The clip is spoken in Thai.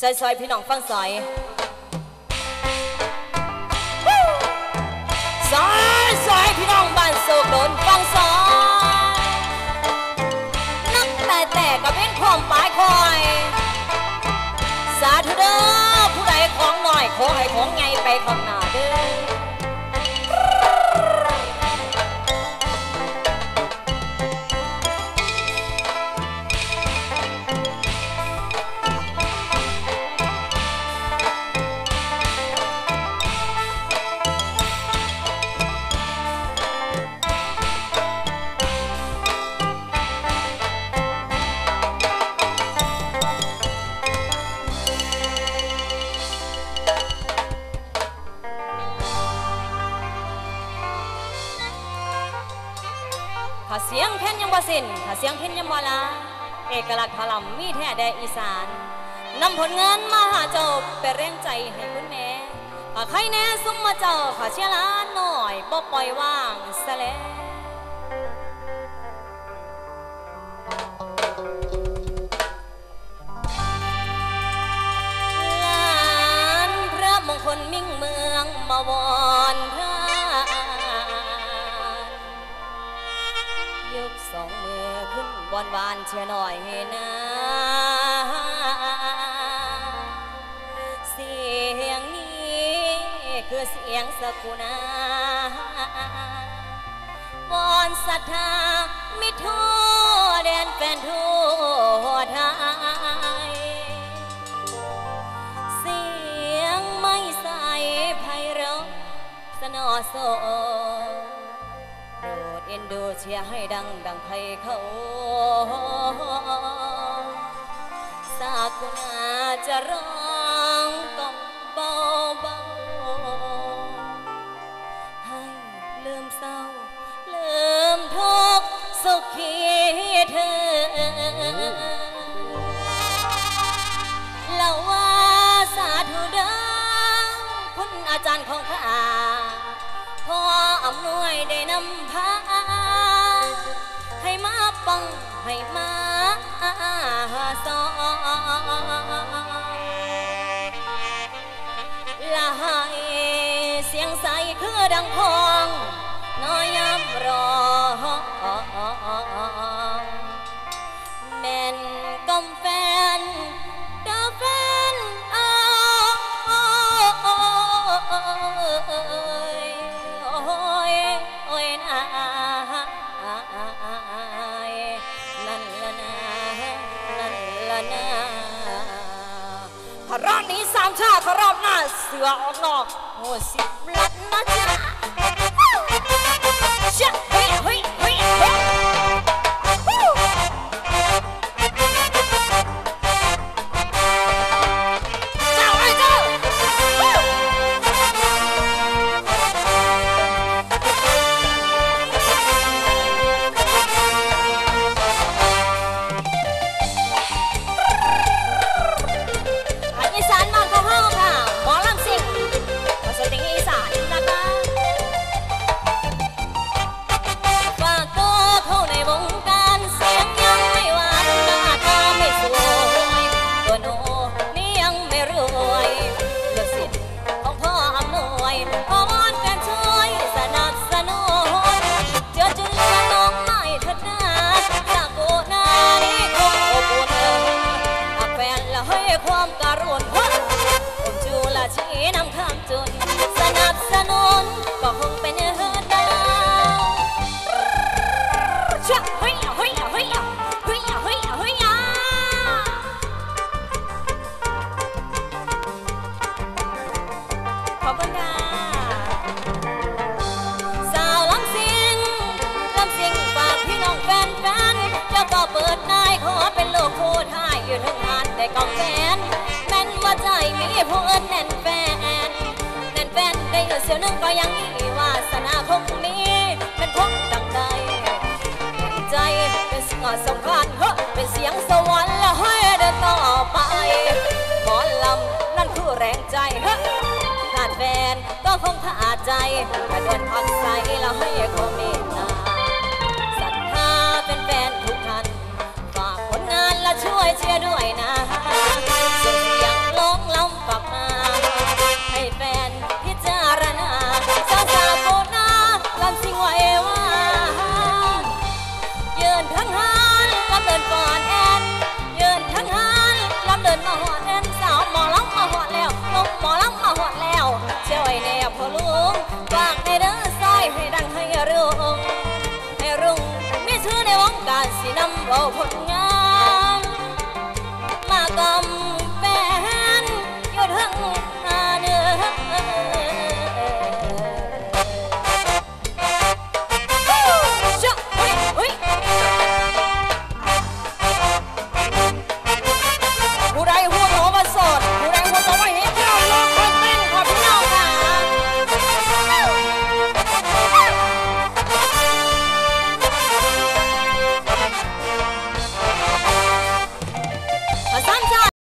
ซอยซอยๆพี่น้องฟังซอย เสิ้นถ้าเสียงเพ่นยังบ่ลา เอกลักษณ์พลัมมีแท้แดอีสานนำผลงานมาหาเจ้าเป็นแรงใจให้คุณแม่ถ้าใครแน่ซุ่มมาเจ้าขอเชียร์หลานหน่อยบ่ปล่อยว่างซะแล้วหลานพระมงคลมิ่งเมืองมาวอ ขึ้นวานเชียร์หน่อยให้นะเสียงนี้คือเสียงสกุณาวอนศรัทธามิทั่วแดนแฟนทั่วไทยเสียงไม่ใสไพเราะสนอโซ อ็นดูเชียร์ให้ดังดังใครเขาสากุณาจะร้องต้องเบาเบาให้ลืมเศร้า ลืมทุกสุขีเธอลาว่าสาธุเด้อคุณอาจารย์ของข้าพออำนวยได้นำ ป้องให้มาสองลายเสียงใสคือดังพอ รอบนี้สามชาติรอบหน้า เสือออกนอกโหสิบลัดนะจ๊ะเชี่ยเฮ้ยเฮ้ยเฮ้ย ผู้อื่นแน่นแฟน แน่นแฟนได้เออเสียวนึงก็ยังมีวาสนาคงมีเป็นพงดังใดใจเป็นสิ่งสำคัญเฮ้เป็นเสียงสวรรค์และให้เดินต่อไปหมอลำนั่นคือแรงใจเฮ้ขาดแฟนก็คงขาดใจแต่เดินพักใสแล้ว 哦朋友。